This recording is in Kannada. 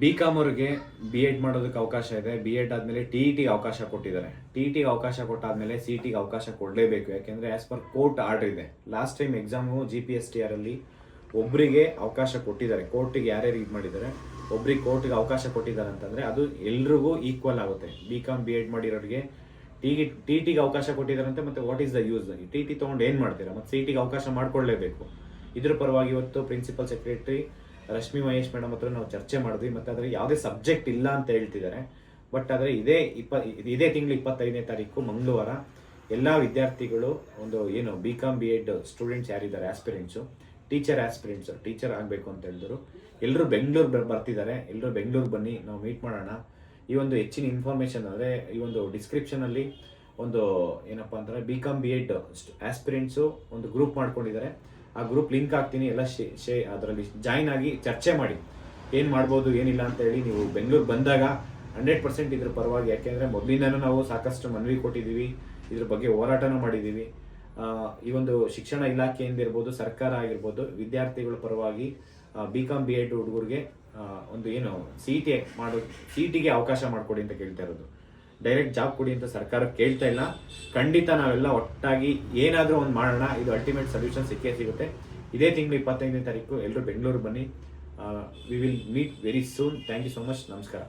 ಬಿ ಕಾಮ್ ಅವ್ರಿಗೆ ಬಿ ಎಡ್ ಮಾಡೋದಕ್ಕೆ ಅವಕಾಶ ಇದೆ. ಬಿ ಎಡ್ ಆದಮೇಲೆ ಟಿ ಇ ಟಿಗೆ ಅವಕಾಶ ಕೊಟ್ಟಿದ್ದಾರೆ. ಟಿ ಟಿಗೆ ಅವಕಾಶ ಕೊಟ್ಟಾದ್ಮೇಲೆ ಸಿ ಟಿಗೆ ಅವಕಾಶ ಕೊಡಲೇಬೇಕು. ಯಾಕೆಂದರೆ ಆ್ಯಸ್ ಪರ್ ಕೋರ್ಟ್ ಆರ್ಡರ್ ಇದೆ. Last time exam G P S T ಆರಲ್ಲಿ ಒಬ್ಬರಿಗೆ ಅವಕಾಶ ಕೊಟ್ಟಿದ್ದಾರೆ. ಕೋರ್ಟಿಗೆ ಯಾರ್ಯಾರು ಇದು ಮಾಡಿದ್ದಾರೆ? ಒಬ್ರಿಗೆ ಕೋರ್ಟಿಗೆ ಅವಕಾಶ ಕೊಟ್ಟಿದ್ದಾರೆ ಅಂತಂದರೆ ಅದು ಎಲ್ರಿಗೂ ಈಕ್ವಲ್ ಆಗುತ್ತೆ. ಬಿ ಕಾಮ್ ಬಿ ಎಡ್ ಮಾಡಿರೋರಿಗೆ ಟಿ ಟಿ ಟಿಗೆ ಅವಕಾಶ ಕೊಟ್ಟಿದ್ದಾರಂತೆ ಮತ್ತೆ what is the use T T ತೊಗೊಂಡು ಏನು ಮಾಡ್ತೀರಾ? ಮತ್ತು ಸಿ ಟಿಗೆ ಅವಕಾಶ ಮಾಡ್ಕೊಳ್ಳೇಬೇಕು ಇದ್ರ ಪರವಾಗಿ ಇವತ್ತು principal secretary Rashmi Mahesh madam ಹತ್ರ ನಾವು ಚರ್ಚೆ ಮಾಡಿದ್ವಿ, ಮತ್ತು ಅದರ ಯಾವುದೇ ಸಬ್ಜೆಕ್ಟ್ ಇಲ್ಲ ಅಂತ ಹೇಳ್ತಿದ್ದಾರೆ. ಬಟ್ ಆದರೆ ಇದೇ ಇಪ್ಪ, ಇದೇ ತಿಂಗಳು ಇಪ್ಪತ್ತೈದನೇ ತಾರೀಕು, ಮಂಗಳವಾರ, ಎಲ್ಲ ವಿದ್ಯಾರ್ಥಿಗಳು ಒಂದು ಏನು B Com B Ed students ಯಾರಿದ್ದಾರೆ ಆಸ್ಪಿರೆಂಟ್ಸು ಟೀಚರ್ ಆಸ್ಪಿರೆಂಟ್ಸ್ ಟೀಚರ್ ಆಗಬೇಕು ಅಂತ ಹೇಳಿದ್ರು. ಎಲ್ಲರೂ ಬೆಂಗಳೂರು ಬರ್ತಿದ್ದಾರೆ. ಎಲ್ಲರೂ ಬೆಂಗಳೂರು ಬನ್ನಿ, ನಾವು ಮೀಟ್ ಮಾಡೋಣ. ಈ ಒಂದು ಹೆಚ್ಚಿನ ಇನ್ಫಾರ್ಮೇಷನ್ ಅಂದರೆ ಈ ಒಂದು ಡಿಸ್ಕ್ರಿಪ್ಷನಲ್ಲಿ ಒಂದು ಏನಪ್ಪ ಅಂತಂದರೆ B Com B Ed aspirants ಒಂದು ಗ್ರೂಪ್ ಮಾಡ್ಕೊಂಡಿದ್ದಾರೆ. ಆ ಗ್ರೂಪ್ ಲಿಂಕ್ ಹಾಕ್ತೀನಿ, ಎಲ್ಲ ಶೇ ಶೇ, ಅದರಲ್ಲಿ ಜಾಯ್ನ್ ಆಗಿ ಚರ್ಚೆ ಮಾಡಿ. ಏನು ಮಾಡ್ಬೋದು, ಏನಿಲ್ಲ ಅಂತ ಹೇಳಿ ನೀವು ಬೆಂಗಳೂರು ಬಂದಾಗ ಹಂಡ್ರೆಡ್ ಪರ್ಸೆಂಟ್ ಇದ್ರ ಪರವಾಗಿ, ಯಾಕೆಂದರೆ ಮೊದಲಿಂದನೂ ನಾವು ಸಾಕಷ್ಟು ಮನವಿ ಕೊಟ್ಟಿದ್ದೀವಿ, ಇದ್ರ ಬಗ್ಗೆ ಹೋರಾಟನೂ ಮಾಡಿದ್ದೀವಿ. ಈ ಒಂದು ಶಿಕ್ಷಣ ಇಲಾಖೆಯಿಂದ ಇರ್ಬೋದು ಸರ್ಕಾರ ಆಗಿರ್ಬೋದು, ವಿದ್ಯಾರ್ಥಿಗಳ ಪರವಾಗಿ ಬಿ ಕಾಮ್ ಬಿ ಎಡ್ ಹುಡುಗರಿಗೆ ಒಂದು ಏನು ಸಿ ಟಿ ಮಾಡೋ ಸಿ ಅವಕಾಶ ಮಾಡಿಕೊಡಿ ಅಂತ ಕೇಳ್ತಾ ಇರೋದು. ಡೈರೆಕ್ಟ್ ಜಾಬ್ ಕೊಡಿ ಅಂತ ಸರ್ಕಾರ ಕೇಳ್ತಾ ಇಲ್ಲ. ಖಂಡಿತ ನಾವೆಲ್ಲ ಒಟ್ಟಾಗಿ ಏನಾದರೂ ಒಂದು ಮಾಡೋಣ. ಇದು ಅಲ್ಟಿಮೇಟ್ ಸೊಲ್ಯೂಷನ್ ಸಿಕ್ಕೇ ಸಿಗುತ್ತೆ. ಇದೇ ತಿಂಗಳು ಇಪ್ಪತ್ತೈದನೇ ತಾರೀಕು ಎಲ್ಲರೂ ಬೆಂಗಳೂರು ಬನ್ನಿ. We will meet very soon thank you so much ನಮಸ್ಕಾರ.